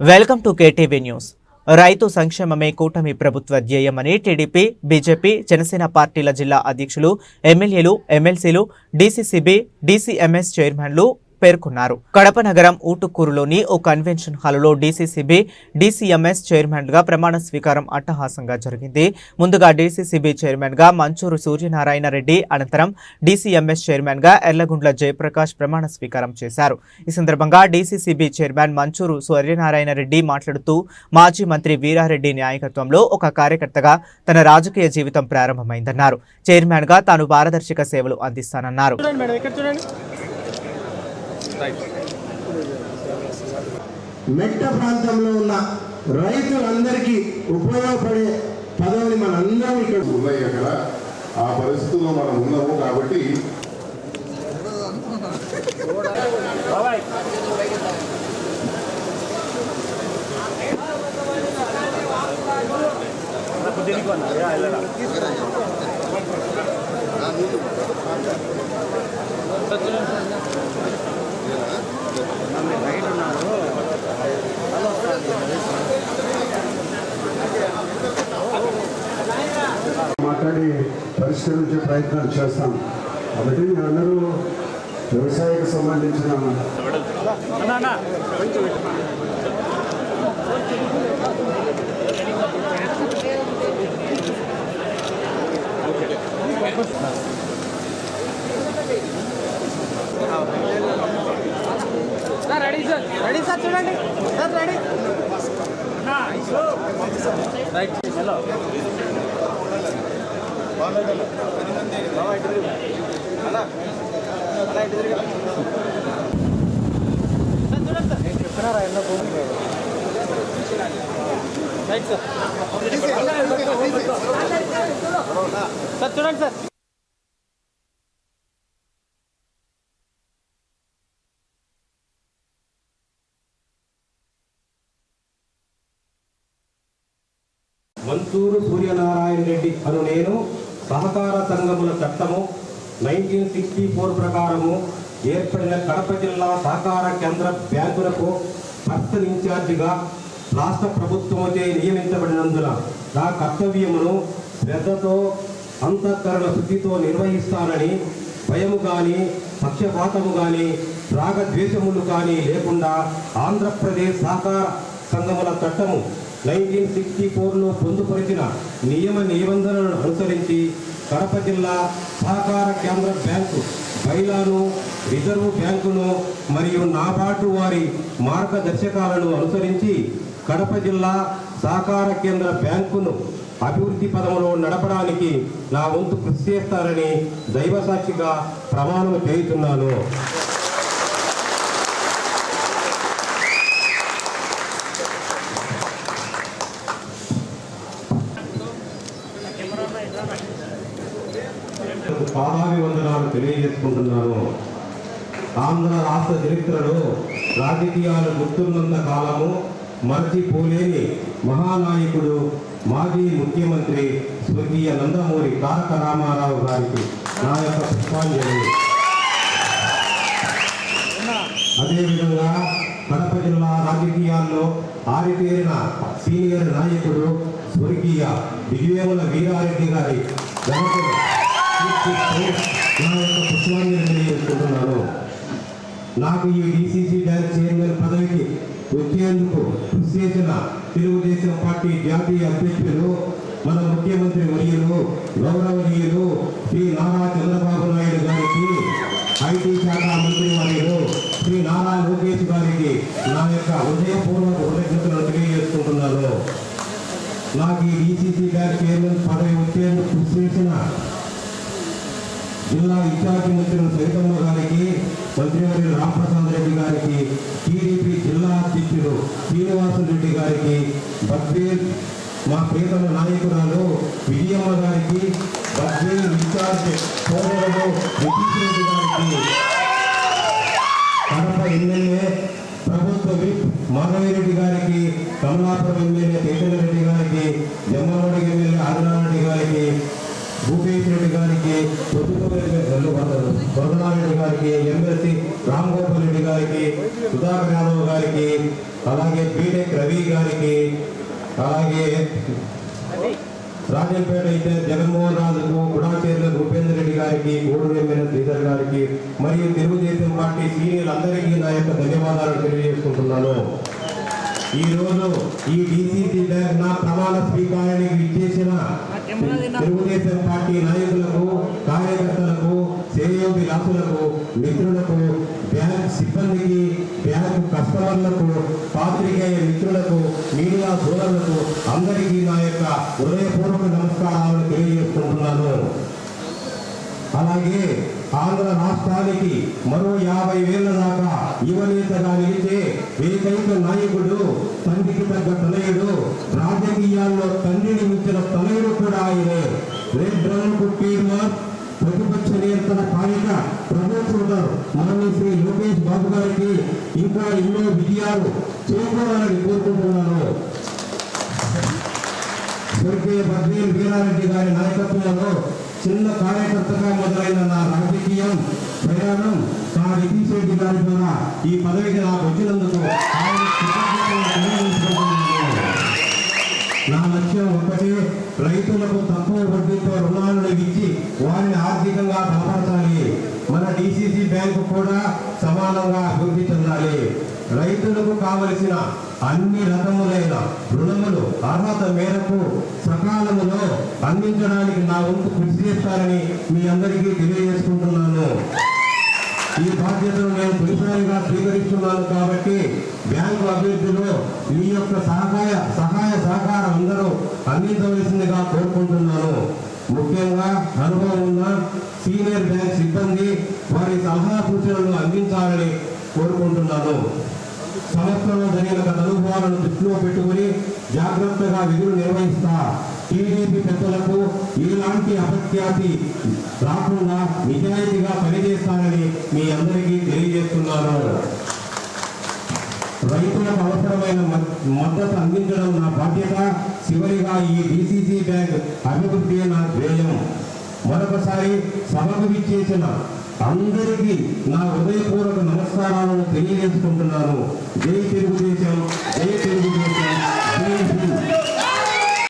Welcome to KTV news. రైతు సంక్షేమమే కూటమి ప్రభుత్వ ధ్యేయమని టీడీపీ బీజేపీ జనసేన పార్టీల జిల్లా అధ్యక్షులు ఎమ్మెల్యేలు ఎమ్మెల్సీలు డీసీసీబీ డీసీఎంఎస్ చైర్మన్లు పేర్కొన్నారు. కడప నగరం ఊటుకూరులోని ఓ కన్వెన్షన్ హాలులో డీసీసీబీ డీసీఎంఎస్ చైర్మన్గా ప్రమాణ స్వీకారం అట్టహాసంగా జరిగింది. ముందుగా డీసీసీబీ చైర్మన్గా మంచూరు సూర్యనారాయణ రెడ్డి అనంతరం డీసీఎంఎస్ చైర్మన్గా ఎర్లగుండ్ల జయప్రకాష్ ప్రమాణ స్వీకారం చేశారు. ఈ సందర్భంగా డీసీసీబీ చైర్మన్ మంచూరు సూర్యనారాయణ రెడ్డి మాట్లాడుతూ మాజీ మంత్రి వీరారెడ్డి నాయకత్వంలో ఒక కార్యకర్తగా తన రాజకీయ జీవితం ప్రారంభమైందన్నారు. చైర్మన్గా తాను పారదర్శక సేవలు అందిస్తానన్నారు చూడండి మేడం ఇక్కడ చూడండి మెట్ట ప్రాంతంలో ఉన్న రైతులందరికీ ఉపయోగపడే పదవిని మనందరం ఇక్కడ ఉన్నాయి అక్కడ. ఆ పరిస్థితుల్లో మనం ఉన్నాము కాబట్టి మాట్లాడి పరిష్కరించే ప్రయత్నాలు చేస్తాం. కాబట్టి మీరందరూ వ్యవసాయకు సంబంధించిన రెడీ సార్ రెడీ సార్ చూడండి. Sir ready. Right hello right sir sir చూడండి సార్ మంతూరు సూర్యనారాయణ రెడ్డి అను నేను సహకార సంఘముల చట్టము నైన్టీన్ సిక్స్టీ ఫోర్ ప్రకారము ఏర్పడిన కడప జిల్లా సహకార కేంద్ర బ్యాంకులకు పర్సన్ ఇన్ఛార్జిగా రాష్ట్ర ప్రభుత్వముచే నియమించబడినందున నా కర్తవ్యమును శ్రద్ధతో అంతఃకరణ శుద్ధితో నిర్వహిస్తానని భయము కానీ పక్షపాతము కానీ రాగద్వేషములు కానీ లేకుండా ఆంధ్రప్రదేశ్ సహకార సంఘముల చట్టము నైన్టీన్ సిక్స్టీ ఫోర్లో పొందుపరిచిన నియమ నిబంధనలను అనుసరించి కడప జిల్లా సహకార కేంద్ర బ్యాంకు బైలాను రిజర్వ్ బ్యాంకును మరియు నాబార్డు వారి మార్గదర్శకాలను అనుసరించి కడప జిల్లా సహకార కేంద్ర బ్యాంకును అభివృద్ధి పదంలో నడపడానికి నా వంతు కృషి చేస్తారని దైవసాక్షిగా ప్రమాణం చేయుతున్నాను పాదాభివందనాలు తెలియజేసుకుంటున్నాను. ఆంధ్ర రాష్ట్ర చరిత్రలో రాజకీయాలు గుర్తున్నంత కాలము మరచిపోలేని మహానాయకుడు మాజీ ముఖ్యమంత్రి స్వర్గీయ నందమూరి తారక రామారావు గారికి నా యొక్క పుష్పాంజలి. అదేవిధంగా కడప జిల్లా రాజకీయాల్లో ఆరితేరిన సీనియర్ నాయకుడు స్వర్గీయ విజయముల వీరారెడ్డి గారి నా యొక్క పుష్పాంజలి తెలియజేసుకుంటున్నాను నాకు ఈ డిసిసి బ్యాంక్ చైర్మన్ పదవికి వచ్చేందుకు కృషి చేసిన తెలుగుదేశం పార్టీ జాతీయ అధ్యక్షులు మన ముఖ్యమంత్రి వర్యులు గౌరవనీయులు శ్రీ నారా చంద్రబాబు నాయుడు గారికి ఐటీ శాఖ మంత్రి వర్యులు శ్రీ నారా లోకేష్ గారికి నా యొక్క హృదయపూర్వక కృతజ్ఞతలు తెలియజేసుకుంటున్నాను. నాకు ఈ డీసీసీ గారి చైర్మన్ పదవి వచ్చేందుకు కృషి చేసిన జిల్లా ఇన్ఛార్జి మంత్రులు సైతమ్మ గారికి మంత్రివర్యులు రామప్రసాద్ రెడ్డి గారికి టీడీపీ జిల్లా అధ్యక్షుడు శ్రీనివాసరెడ్డి గారికి బద్వేల్ మా ప్రియతమ నాయకురాలు విజయమ్మ గారికి బద్వేల్ ఇన్ఛార్జ్ సోదరుడు నితీష్ రెడ్డి గారికి కడప ఎమ్మెల్యే ప్రభుత్వ విప్ మాధవిరెడ్డి గారికి కమలాపురం ఎమ్మెల్యే చైతన్య రెడ్డి గారికి జమ్మవాడి ఎమ్మెల్యే ఆదినారెడ్డి గారికి భూపేష్ రెడ్డి గారికి వరదనారెడ్డి గారికి ఎమ్మెల్సీ రామ్ గోపాల్ రెడ్డి గారికి సుధాకర్ యాదవ్ గారికి అలాగే బీటెక్ రవి గారికి అలాగే రాజంపేట అయితే జగన్మోహన్ రాజుకు గుడాచేర్ల భూపేందర్ గారికి గూడూరు ఎమ్మెల్యే శ్రీధర్ గారికి మరియు తెలుగుదేశం పార్టీ సీనియర్ అందరికీ నా యొక్క ధన్యవాదాలు తెలియజేసుకుంటున్నాను. ఈ రోజు ఈ డిసిసి బ్యాంక్ నా ప్రమాణ స్వీకారానికి ఇచ్చేసిన తెలుగుదేశం పార్టీ నాయకులకు కార్యకర్తలకు సేయోగి రాసులకు మిత్రులకు బ్యాంక్ సిబ్బందికి బ్యాంకు కస్టమర్లకు పాత్రికేయ మిత్రులకు మీడియా సోదరులకు అందరికీ నా యొక్క హృదయపూర్వక నమస్కారాలను తెలియజేసుకుంటున్నాను. అలాగే ఆంధ్ర రాష్ట్రానికి మరో యాభై వేల దాకా యువనేతగా నిలిచే ఏకైక నాయకుడు తండ్రికి తగ్గ తనయుడు రాజకీయాల్లో తండ్రిని మించిన తనయుడు కూడా ఆయనే. రెడ్ బ్రౌన్ కుట్టీర్మర్ ప్రతిపక్ష నియంత్రణ పాలిక ప్రభుత్వం మనల్ని శ్రీ లోకేష్ బాబు గారికి ఇంకా ఎన్నో విజయాలు చేకూరాలని కోరుకుంటున్నాను. స్వర్గీయ బద్రీల్ వీరారెడ్డి గారి నాయకత్వంలో చిన్న కార్యకర్తగా మొదలైన నా రాజకీయం ప్రయాణం నా నితీష్ రెడ్డి గారి ద్వారా ఈ పదవికి నాకు వచ్చినందుకు నా లక్ష్యం ఒకటే రైతులకు తక్కువ వడ్డీతో రుణాలను ఇచ్చి వారిని ఆర్థికంగా బలపరచాలి మన డిసిసి బ్యాంకు కూడా సమానంగా అభివృద్ధి చెందాలి. రైతులకు కావలసిన అన్ని రకములైన రుణములు అర్హత మేరకు సకాలములో అందించడానికి నా వంతు కృషి చేస్తారని మీ అందరికీ తెలియజేసుకుంటున్నాను. ఈ బాధ్యతను నేను తొలిసారిగా స్వీకరిస్తున్నాను కాబట్టి బ్యాంకు అభివృద్ధిలో మీ యొక్క సహకాయ సహాయ సహకారం అందరూ అందించవలసిందిగా కోరుకుంటున్నాను. ముఖ్యంగా అనుభవం ఉన్న సీనియర్ బ్యాంక్ సిబ్బంది వారి సలహా సూచనలు అందించాలని కోరుకుంటున్నాను. సంవత్సరంలో జరిగిన గత అనుభవాలను దృష్టిలో పెట్టుకుని జాగ్రత్తగా విధులు నిర్వహిస్తా. టీడీపీ పెద్దలకు ఇలాంటి అపఖ్యాతి రాకుండా నిజాయితీగా పనిచేస్తానని మీ అందరికీ తెలియజేస్తున్నాను. రైతులకు అవసరమైన మద్దతు అందించడం నా బాధ్యత. చివరిగా ఈ డిసిసి బ్యాంక్ అభివృద్ధి నా ధ్యేయం. మరొకసారి సభకు విచ్చేసిన అందరికీ నా హృదయపూర్వక నమస్కారాలను తెలియజేసుకుంటున్నాను. జై తెలుగుదేశం జై తెలుగుదేశం.